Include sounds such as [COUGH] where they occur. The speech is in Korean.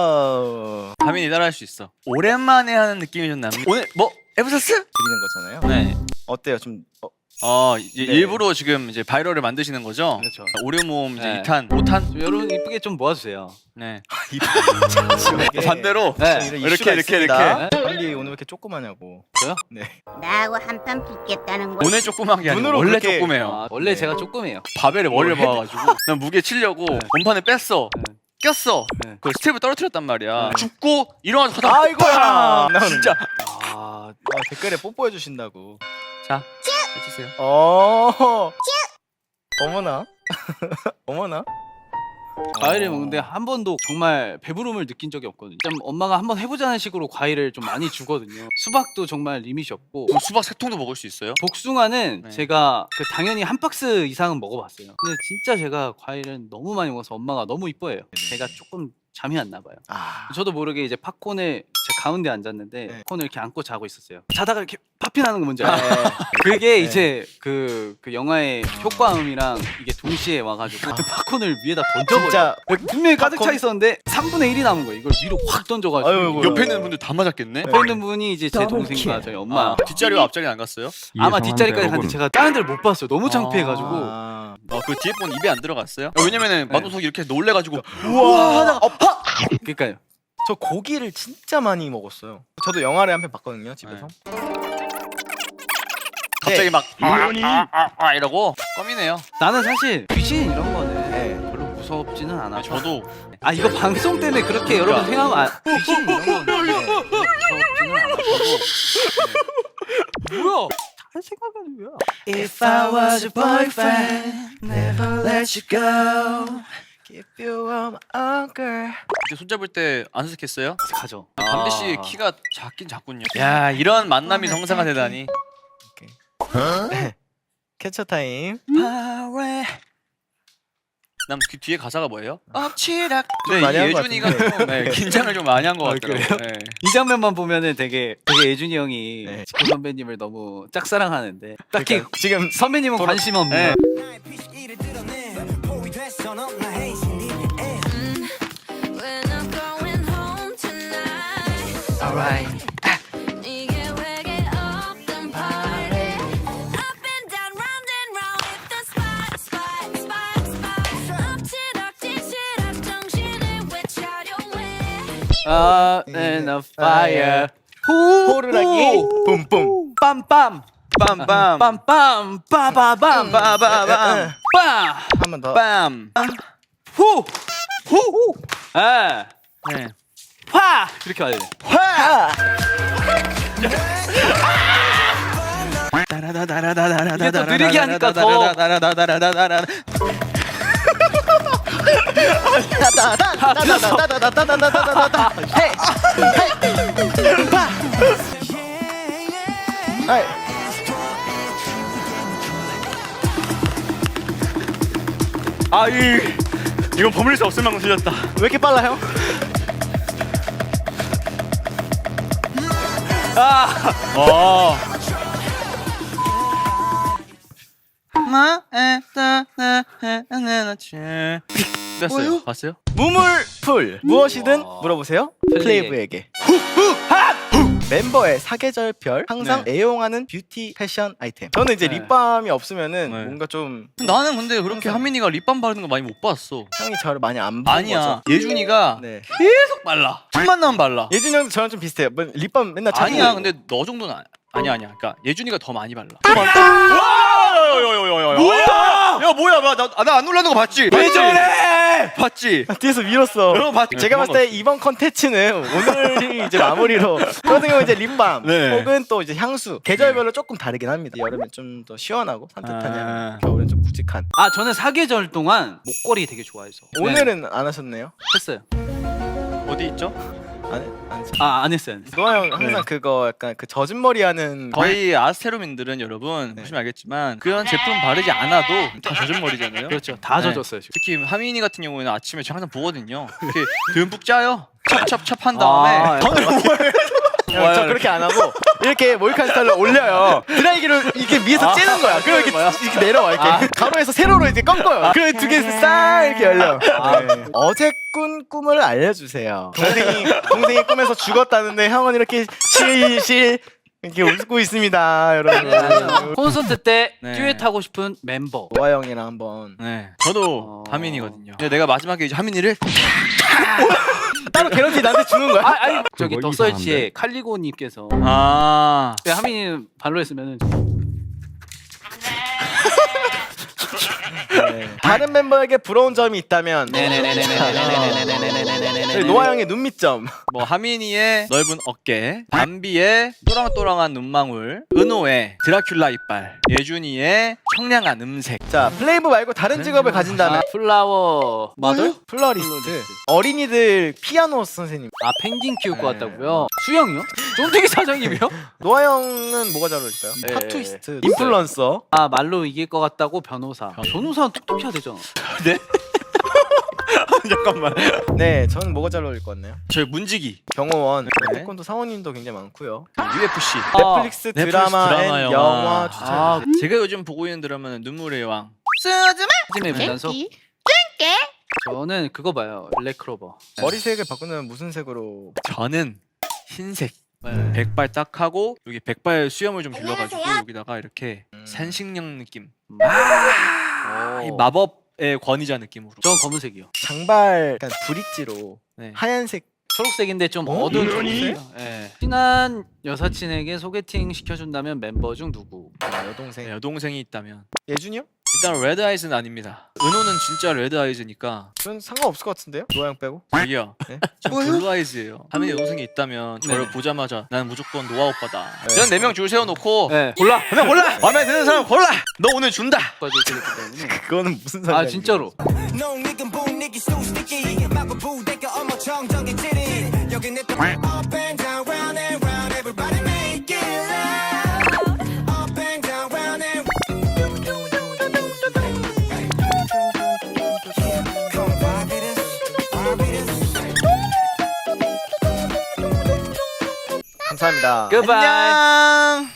와우. 감이 이달할 수 있어. 오랜만에 하는 느낌이 좀 나는. 오늘 뭐 에브서스? 드리는 거잖아요. 네. 어때요? 좀 어, 어 이제 네. 일부러 지금 이제 바이럴을 만드시는 거죠? 그렇죠. 오류 모음 이제 네. 2탄, 5탄. 여러분 이쁘게 좀 모아주세요. 네. [LAUGHS] 아, 이- [LAUGHS] 반대로 네. 네. 이렇게 이렇게 있습니다. 이렇게. 네. 얼굴이 오늘 왜 이렇게 조그마냐고. 저요? 네. 나하고 한판 붙겠다는 거. 눈에 조그만 게 아니고 눈으로 원래 그렇게- 조그매요. 아, 원래 제가 조금해요. 바벨에 원래 박아가지고 난 무게 치려고 원판에 네. 뺐어. 네. 꼈어. 네. 그걸 스텝을 떨어뜨렸단 말이야. 네. 죽고 일어나서 하다. 아이고야. 빵! 진짜. 아, 아, 댓글에 뽀뽀해 주신다고. 자 해주세요. 어. [LAUGHS] 어머나. [LAUGHS] 어머나. 과일을 먹는데 한 번도 정말 배부름을 느낀 적이 없거든요. 좀 엄마가 한번 해보자는 식으로 과일을 좀 많이 주거든요. 수박도 정말 리밋이 없고 그럼 수박 세 통도 먹을 수 있어요? 복숭아는 네. 제가 그 당연히 한 박스 이상은 먹어봤어요. 근데 진짜 제가 과일을 너무 많이 먹어서 엄마가 너무 이뻐해요. 네. 제가 조금 잠이 안 나봐요. 아, 저도 모르게 이제 팝콘에 가운데 앉았는데 네. 폰을 이렇게 안고 자고 있었어요. 자다가 이렇게 파피 나는 거 뭔지 알아요? 네. [LAUGHS] 그게 네. 이제 그, 그 영화의 효과음이랑 이게 동시에 와가지고 그 팝콘을 위에다 [LAUGHS] 던져버려. 진짜 분명히 가득 차 팝콘? 있었는데 3분의 1이 남은 거예요. 이걸 위로 확 던져가지고 아이고, 옆에 있는 분들 다 맞았겠네. 옆에 있는 분이 이제 제 동생과 저희 엄마. 아, 뒷자리와 앞자리 안 갔어요? 아마 뒷자리까지 갔는데 제가 다른 데를 못 봤어요. 너무 아. 창피해가지고. 아, 어, 그 뒤에 분 입에 안 들어갔어요? 야, 왜냐면은 네. 마동석이 이렇게 놀래가지고 우와 하나 어, 팍! 그러니까요. 저 고기를 진짜 많이 먹었어요. 저도 영화를 한 편 봤거든요 집에서. 네. 네. 갑자기 막 네. 아아아 아, 아, 아, 아 이러고 껌이네요. 나는 사실 귀신 이런 거는 네. 별로 무섭지는 않아. 저도 [LAUGHS] 아 이거 방송 때문에 그렇게 그러니까. 여러분 생각 안 아, 귀신 이런 거는 별로 무섭지는 않아. 뭐야? 생각하는 거야. If I was your boyfriend, never let you go. If you are a girl. 손잡을 때 안색했어요? 가죠. 감대 아, 씨 아. 키가 작긴 작군요. 야 이런 만남이 성사가 되다니. 캐쳐 타임. 어? [LAUGHS] 파워 남 그 뒤에 가사가 뭐예요? 엎치락. 네, 예준이가 좀 네, 네, 긴장을 좀 많이 한것 같아요. 네. 이 장면만 보면은 되게 되게 예준이 형이 네. 선배님을 너무 짝사랑하는데 딱히 지금 선배님은 관심 없는 네. alright. Up in the 아, fire. 호루라기. 뿜뿜. 빰빰. 빰빰. 빰빰. 빠바밤. 빠바밤. 빰. 한번 더. 빰. 아, 후. 후. 예. 네. 화. 이렇게 와야 돼. 화. 아이 이건 버무릴 수 없을 만큼 틀렸다 왜 이렇게 빨라요? 어. 됐어요. 봤어요? 무물풀 무엇이든 물어보세요 플레이에게. 플레이브에게 멤버의 사계절별 항상 애용하는 뷰티 패션 아이템 저는 이제 네. 립밤이 없으면은 네. 뭔가 좀 나는 근데 그렇게 항상. 한민이가 립밤 바르는 거 많이 못 봤어. 향이 저를 많이 안 보는 아니야. 거죠 예준이가 네. 계속 발라. 첫 만나면 발라. 예준이 형도 저랑 좀 비슷해요 뭐, 립밤 맨날 자기 아니야. 근데 너 정도는 아니야. 아니야 아니야. 그러니까 예준이가 더 많이 발라. 뭐야? 야 뭐야? 나나안 놀라는 거 봤지? 왜 저래? 봤지? 뒤에서 밀었어 여러분 봤지? 제가 봤을 때 이번 컨텐츠는 오늘이 [LAUGHS] 이제 마무리로 저 같은 경우 이제 립밤 네. 혹은 또 이제 향수 계절별로 조금 다르긴 합니다 여름엔 좀 더 시원하고 산뜻한 아. 향 겨울엔 좀 묵직한 아 저는 사계절 동안 목걸이 되게 좋아해서 오늘은 안 하셨네요? 했어요. 어디 있죠? 안, 안 했어요 아안 했어요. 안 했어요. 노아 형 항상 그거 약간 그 젖은 머리 하는 거의 아스테로민들은 여러분 네. 보시면 알겠지만 그런 제품 바르지 않아도 다 젖은 머리잖아요. 그렇죠. 다 네. 젖었어요 지금. 특히 하민이 같은 경우에는 아침에 저 항상 보거든요. 이렇게 듬뿍 짜요. 찹찹찹 한 다음에 아, 저 는 야, 저 그렇게 안 하고 이렇게 모이칸 스타일로 올려요. 드라이기로 이렇게 위에서 찌는 거야. 그리고 이렇게, 이렇게 내려와 이렇게 가로에서 세로로 이렇게 꺾어요. 그리고 두 개에서 싹 이렇게 열려. 네. 어제 꾼 꿈을 알려주세요. 동생이 동생이 꿈에서 죽었다는데 형은 이렇게 실실 이렇게 웃고 있습니다, 여러분. 콘서트 때 네. 듀엣 하고 싶은 멤버. 노아 형이랑 한번 네. 저도 어. 하민이거든요. 근데 내가 마지막에 이제 하민이를 [LAUGHS] 따로 개런티 나한테 주는 거야? 아, 아니 저기 덕설치의 칼리고님께서 아 네, 하민이 발로 했으면 네. 다른 멤버에게 부러운 점이 있다면 노아 형의 눈밑점. 뭐 하민이의 넓은 어깨, 담비의 또랑또랑한 눈망울, 은호의 드라큘라 이빨, 예준이의 청량한 음색, 자 플레이브 말고 다른 직업을 가진다면 플라워 마들? 플러리스트. 어린이들 피아노 선생님. 아 펭귄 키울 것 같다고요? 수영이요? 쫀득이 사장님이요? 노아 형은 뭐가 잘 어울릴까요? 네. 타투이스트 인플루언서 아 말로 이길 것 같다고 변호사. 변호사는 똑똑해야 되잖아. [LAUGHS] [LAUGHS] 잠깐만. 네 저는 뭐가 잘 어울릴 것 같나요? 저희 문지기, 경호원 네. 태권도 사원님도 굉장히 많고요 UFC. 넷플릭스 넷플릭스 드라마 드라마, 앤 영화. 영화 추천 아 제가 요즘 보고 있는 드라마는 눈물의 왕. 찜의 분단속. 저는 그거 봐요. 블랙크로버. 머리색을 바꾸면 무슨 색으로 저는 흰색. 네. 백발 딱 하고 여기 백발 수염을 좀 길러가지고. 여기다가 이렇게 음. 산식령 느낌. 아, 이 마법의 권위자 느낌으로. 전 검은색이요. 장발 약간 브릿지로 네. 하얀색 초록색인데 좀 어? 어? 두운 이러니? 초록색. 예. 친한 여사친에게 소개팅 시켜준다면 멤버 중 누구? 아, 여동생 네, 여동생이 있다면 예준이요? 일단 레드 아이즈는 아닙니다. 은호는 진짜 레드 아이즈니까 전 상관없을 것 같은데요? 노아 형 빼고 저기요. 네? 저 블루 아이즈예요. 하민이 여동생이 있다면 저를 네. 보자마자 난 무조건 노아 오빠다. 네. 이런 네명 줄 세워놓고 네. 골라. 그냥 골라. 마음에 드는 사람 골라. 너 오늘 준다. 까지 있기 때문에. [LAUGHS] 그거는 무슨 상관이야 아 진짜로. 농익은 분위기 속 sticky 마구 부대가 어머 정적인 찌릿 여기 내 up and down round and round everybody make 감사합니다 Goodbye. 안녕.